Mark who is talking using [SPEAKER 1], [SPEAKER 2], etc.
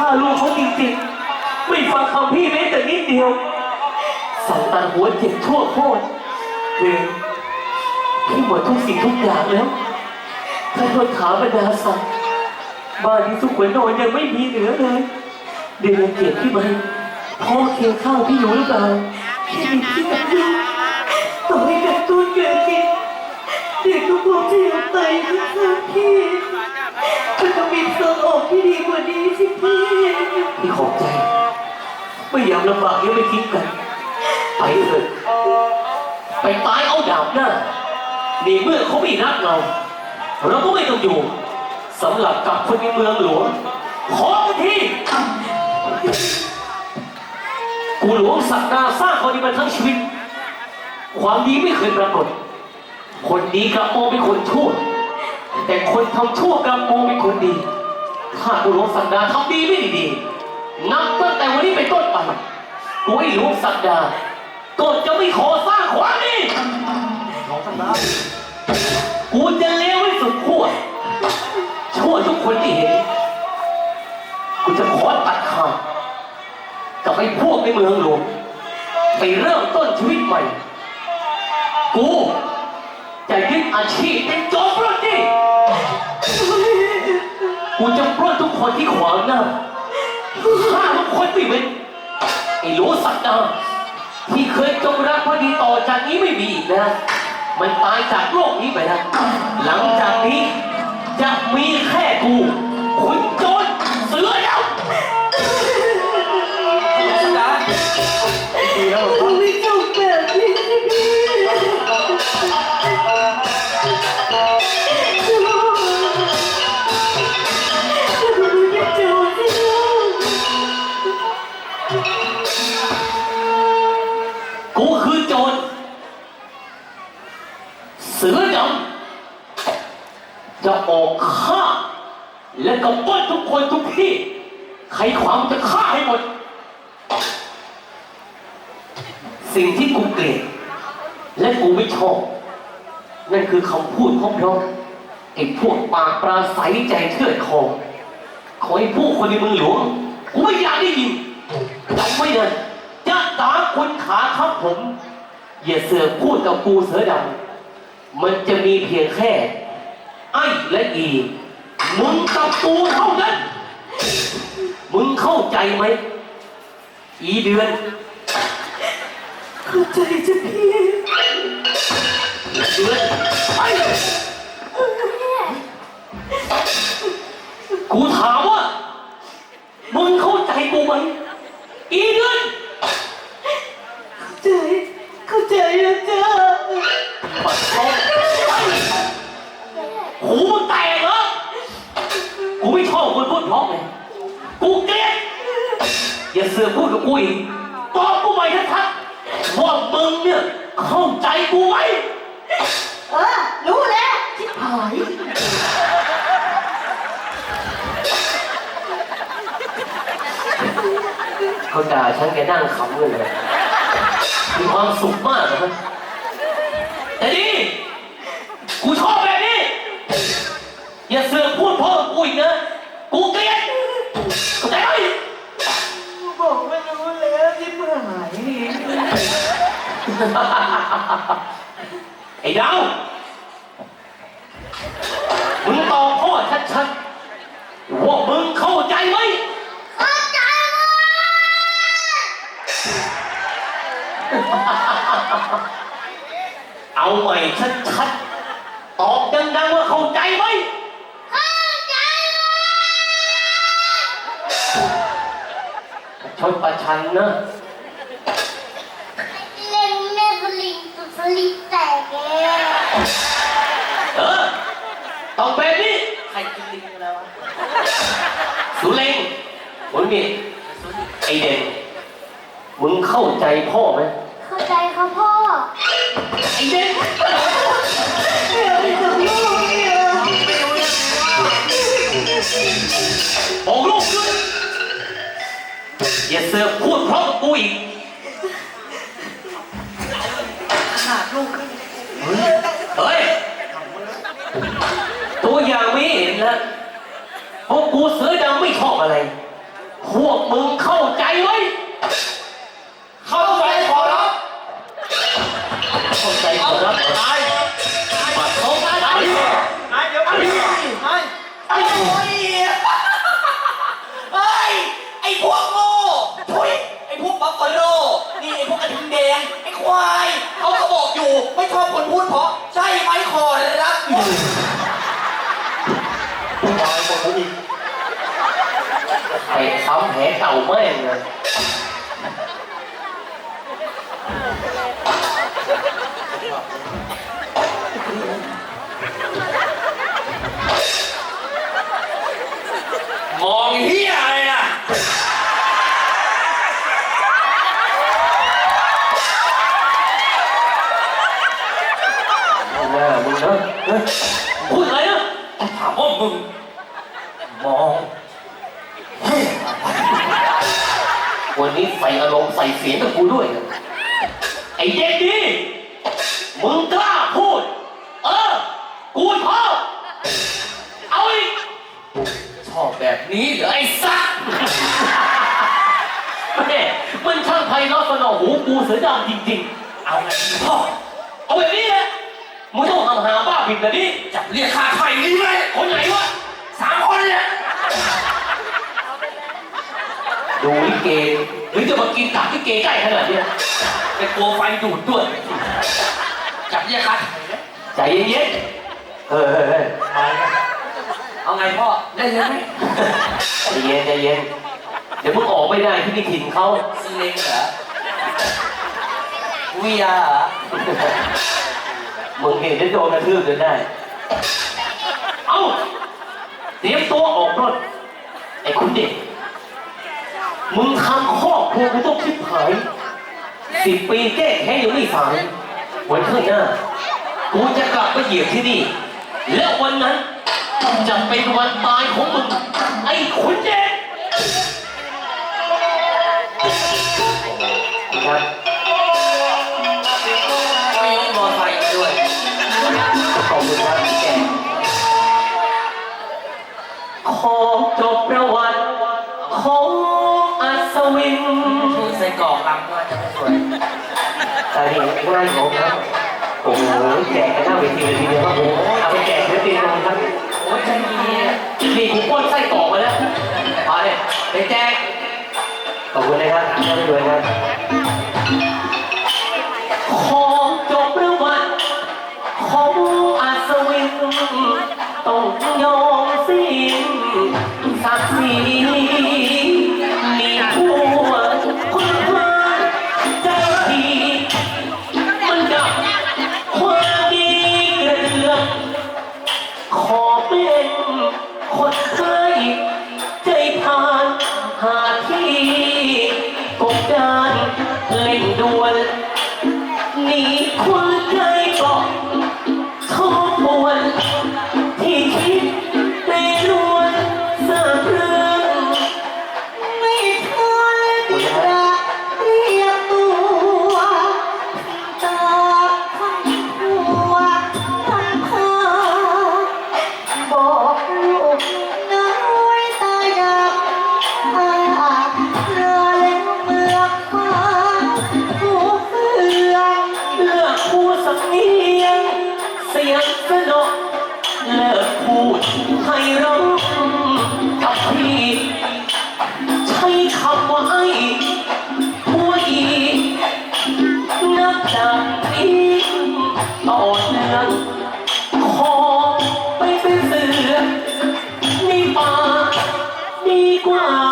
[SPEAKER 1] ฆ่าลูกเขาจริงๆ ไม่ฟังคำพี่แม้แต่นิดเดียวสั่งตัดหัวเจ็บชั่วโคตรเวรพี่หมดทุกสิ่งทุกอย่างแล้วถ้าโทษถาบรรดาศักดิ์บ้านที่สุขวนอนยังไม่มีเหลือเลยเดือนเกียรติพี่ไหมพ่อเคียงข้าวพี่อยู่หรือเปล่าพี่มีพี่กับพี่ต่อให้กิดตัวเกิดจริงเด็กก็คงจะยังตายข้างๆพี่ มันต้องมีทางออกที่ดีกว่านี้สิพี่พี่ขอบใจ ไม่อยากลำบากยังไม่ทิ้งกัน ไปเถอะไปตายเอาดาบหน้านี่เมื่อเขาไม่รักเราเราก็ไม่ต้องอยู่สำหรับกับคนในเมืองหลวงขอกันทีกูหลวงศักดาสร้างคนนี้มาทั้งชีวิต ความดีไม่เคยปรากฏ คนดีกลับมองเป็นคนชั่ว แต่คนทำชั่วกลับมองเป็นคนดีถ้ากูหลวงศักดาทำดีไม่ดีนับตั้งแต่วันนี้เป็นต้นไปกูไอ้หลวงศักดาก็จะไม่ขอสร้างความดีกูจะเลวให้สุดขั้วชั่วทุกคนที่เห็นกูจะขอตัดขาดกับไอ้พวกในเมืองหลวงไปเริ่มต้นชีวิตใหม่ กู ยึดอาชีพเป็นโจรปล้นนี่กูจะปล้นทุกคนที่ขวางหน้าฆ่าทุกคนไม่เว้นไอ้รู้สักนาที่เคยจงรักภักดีต่อจากนี้ไม่มีอีกแล้วมันตายจากโลกนี้ไปแล้วหลังจากนี้จะมีแค่กู
[SPEAKER 2] กู
[SPEAKER 1] คือโจรเสือดำจะออกฆ่า และกบฏทุกคนทุกที่ ใครขวางจะฆ่าให้หมด สิ่งที่กูเกลียดและกูไม่ชอบ นั่นคือคำพูดของเราไอ้พวกปากปราศัยใจเชื่อดคอขอให้ผู้คนในเมืองหลวงกูไม่อยากได้ยินจำไว้เลย จะตาคนขาทับผม อย่าเสือกพูดกับกูเสือดำมันจะมีเพียงแค่ ไอ้และอี มึงกับกูเท่านั้น มึงเข้าใจไหม อีเดือน
[SPEAKER 3] เข้าใจจ้ะพี่
[SPEAKER 1] เดือนไปกูถามว่า มึงเข้าใจกูไหมอีเดือน
[SPEAKER 3] ใจเข้า ใจแล้วจ้า
[SPEAKER 1] ปัดคอไปหูมึงแตกเหรอ กูไม่ชอบคนพูดเพราะไงกูเกลียด อย่าเสือกพูดกับกูอีกตอบกูไปชัดๆว่ามึงเนี่ยเข้าใจกูไหม
[SPEAKER 3] เออ รู้แล้วชิบหาย
[SPEAKER 1] เขาด่าฉันแกนั่งขำเลย ความสุขมากนะแต่นี่กูชอบแบบนี้ อย่าเสือกพูดเพ้อกับกูอีกนะ กูเกลียดเข้าใจไหม
[SPEAKER 3] บอกไม่รู้แล้วชิบหายนี่
[SPEAKER 1] ไอ้ดาวมึงตอบพ่อชัดๆว่ามึงเข้าใจไหม
[SPEAKER 3] เอา
[SPEAKER 1] ใหม่ชัดๆ ตอบดังๆว่าเข้าใจไหม
[SPEAKER 3] เข้าใจ
[SPEAKER 1] ชนประชันนะ
[SPEAKER 3] เล่นแม่สลิงตุสลิงแตกเอง
[SPEAKER 1] เออต้องแบบนี้
[SPEAKER 2] ใครกินลิงกันแล้ววะ
[SPEAKER 1] สุเลงมึงนี่ไอเด่นมึงเข้าใจพ่อไหม
[SPEAKER 3] อ
[SPEAKER 1] เด่น
[SPEAKER 3] เดี๋ยวกเนี่ย
[SPEAKER 1] บอกลูกด้วยอย่าเสือกพูดเพราะกูอีก
[SPEAKER 2] ขาดลูกขึ้น
[SPEAKER 1] เฮ้ย ตัวอย่างไม่เห็นแล้วเพราะกูเสือดำไม่ชอบอะไร พวกมึงเข้าใจไว้
[SPEAKER 2] ก็
[SPEAKER 4] บอกอยู่ไม่ชอบคนพูดเพราะ ใช่ไหมขอรับ
[SPEAKER 2] ตายหมดแล้วอีก
[SPEAKER 1] ไปซ้ำแผลเก่าแม่งเลย
[SPEAKER 4] มึง
[SPEAKER 1] มอ
[SPEAKER 4] ง
[SPEAKER 1] วันนี้ใส่อารมณ์ใส่เสียงกับกูด้วยนะไอ้เด็กดีมึงกล้าพูด เออ กูชอบเอาอีก
[SPEAKER 4] ชอบแบบนี้เหรอไอ้สัส
[SPEAKER 1] แม่มันช่างไพเราะสนอหูกูเสือดำจริงๆ
[SPEAKER 4] เอาไงดีพ่อ
[SPEAKER 1] เอาแบบนี้แหละ มึงต้องทำหาบ้าผิดแบบนี้
[SPEAKER 4] จับเรียกค่าไถ่นี่ไหม
[SPEAKER 1] คนไหนวะ
[SPEAKER 4] สามคนเนี่ย
[SPEAKER 1] ดูลิเกหรือจะมากินตับลิเกใกล้ขนาดเนี้ย
[SPEAKER 4] เป็นกลัวไฟดูดด้วย จับเรียกค่าไถ่ไหม
[SPEAKER 1] ใจเย็นๆเฮ้ยเฮ้ยเฮ้ย
[SPEAKER 4] เอาไงพ่อได้เลยไหม
[SPEAKER 1] ใจเย็นใจเย็น เดี๋ยวมึงออกไม่ได้ที่นี่ถิ่นเขา
[SPEAKER 4] สลิงเหรอวีอาร์เหรอ
[SPEAKER 1] มึงเห็นได้โดนกระทืบจนได้ เอ้าเตรียมตัวออกรถไอ้คุณเด็ก มึงทำครอบครัวกูต้องชิบหายสิบปีแก้แค้นยังไม่สายวันข้างหน้า กูจะกลับมาเหยียบที่นี่ และวันนั้นจะเป็นวันตายของมึง ไอ้คุณเด็กครับ
[SPEAKER 4] ก็
[SPEAKER 1] จะ
[SPEAKER 4] ไม่สวย
[SPEAKER 1] ตาเห็นง่ายของครับโอ้โหแจกกันหน้าเวทีเลยทีเดียวครับผมเอาไปแจกศิลปินเลยครับ
[SPEAKER 4] โอ้ยใจดี
[SPEAKER 1] วนหนีคนใจเกาะท ร้อง
[SPEAKER 3] กับ
[SPEAKER 1] พี่ ใช้คำว่าไอ้หัวอีนับจากพี่ต่อเนื่องขอไปเป็นเสือในป่าดีกว่า